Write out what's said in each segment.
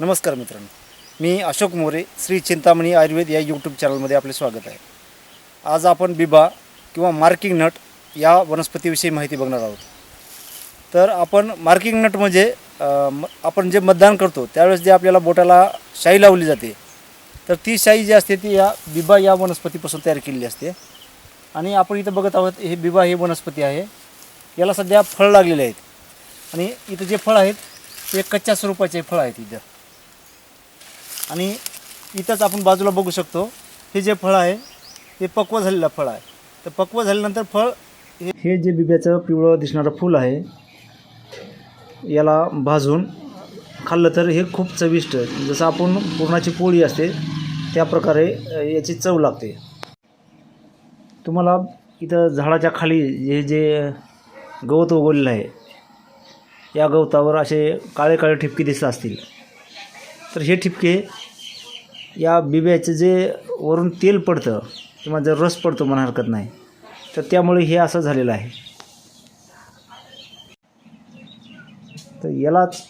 नमस्कार मित्रांनो. मी अशोक मोरे श्री चिंतामणी आयुर्वेद या यूट्यूब चॅनलमध्ये आपले स्वागत आहे. आज आपण बिबा किंवा मार्किंग नट या वनस्पतीविषयी माहिती बघणार आहोत. तर आपण मार्किंग नट म्हणजे म- आपण जे मतदान करतो त्यावेळेस जे आपल्याला बोटाला शाई लावली जाते तर ती शाई जी असते ती या बिबा या वनस्पतीपासून तयार केलेली असते. आणि आपण इथं बघत आहोत हे बिबा हे वनस्पती आहे. याला सध्या फळ लागलेले आहेत. आणि इथं जे फळ आहेत ते कच्च्या स्वरूपाचे फळ आहेत इथं. आणि इथंच आपण बाजूला बघू शकतो हे जे फळ आहे हे पक्व झालेलं फळ आहे. तर पक्व झाल्यानंतर फळ हे जे बिब्याचं पिवळं दिसणारं फूल आहे याला भाजून खाल्लं तर हे खूप चविष्ट जसं आपण पुरणाची पोळी असते त्या प्रकारे याची चव लागते. तुम्हाला इथं झाडाच्या खाली हे जे गवत उगवलेलं आहे या गवतावर असे काळे काळे ठिपके दिसत असतील. तर हे ठिपके या बिब्याचं जे वरून तेल पडतं किंवा जर रस पडतो म्हणा हरकत नाही तर त्यामुळे हे असं झालेलं आहे. तर यालाच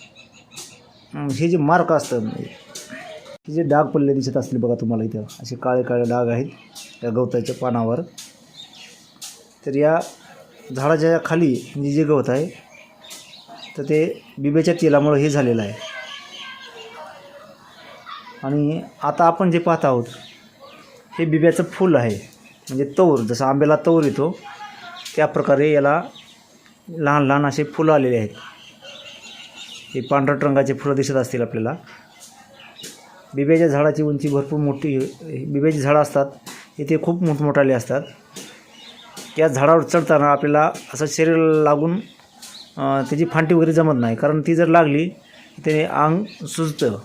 हे जे मार्क असतं हे जे डाग पडले दिसत असतील बघा तुम्हाला इथं असे काळे काळे डाग आहेत या गवताच्या पानावर. तर या झाडाच्या खाली म्हणजे जे गवत आहे तर ते बिब्याच्या तेलामुळे हे झालेलं आहे. आणि आता आपण जे पाहत आहोत हे बिब्याचं फूल आहे. म्हणजे तौर जसं आंब्याला तौर येतो त्या प्रकारे याला लहान लहान असे फुलं आलेले आहेत. हे पांढरट रंगाचे फुलं दिसत असतील आपल्याला. बिब्याच्या झाडाची उंची भरपूर मोठी बिब्याची झाडं असतात इथे खूप मोठमोठाले असतात. त्या झाडावर चढताना आपल्याला असं शरीराला लागून त्याची फांटी वगैरे जमत नाही. कारण ती जर लागली त्याने अंग सुजतं.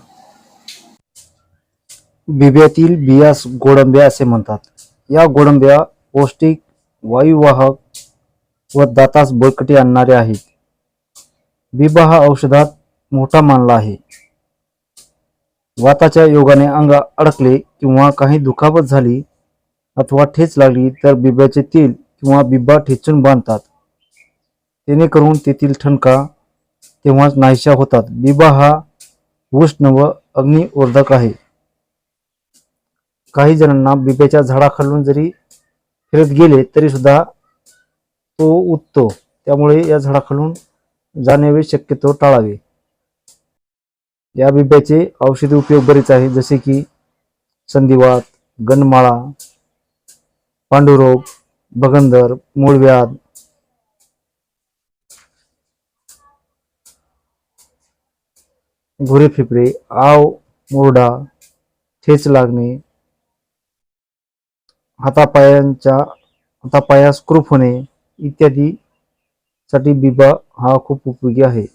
बिब्यातील बियास गोडंब्या असे म्हणतात. या गोडंब्या पौष्टिक वायुवाहक व दातास बळकटी आणणारे आहेत. बिबा हा औषधात मोठा मानला आहे. वाताच्या योगाने अंग अडकले किंवा काही दुखापत झाली अथवा ठेच लागली तर बिब्याचे तेल किंवा बिब्बा ठेचून बांधतात. जेणेकरून तेथील ठणका तेव्हाच नाहीशा होतात. बिबा हा उष्ण व अग्निवर्धक आहे. काही जणांना बिब्याच्या झाडाखालून जरी फिरत गेले तरी सुद्धा तो उठतो. त्यामुळे या झाडाखालून जाण्यावे शक्यतो टाळावे. या बिब्याचे औषधी उपयोग बरेच आहेत जसे की संधिवात गनमाळा पांडुरोग भगंदर मूळव्याध. घोरे फिपरे आव मुरडा ठेच लागणे हातापायांच्या हातापायास क्रूप होणे इत्यादी साठी बिबा हा खूप उपयोगी आहे.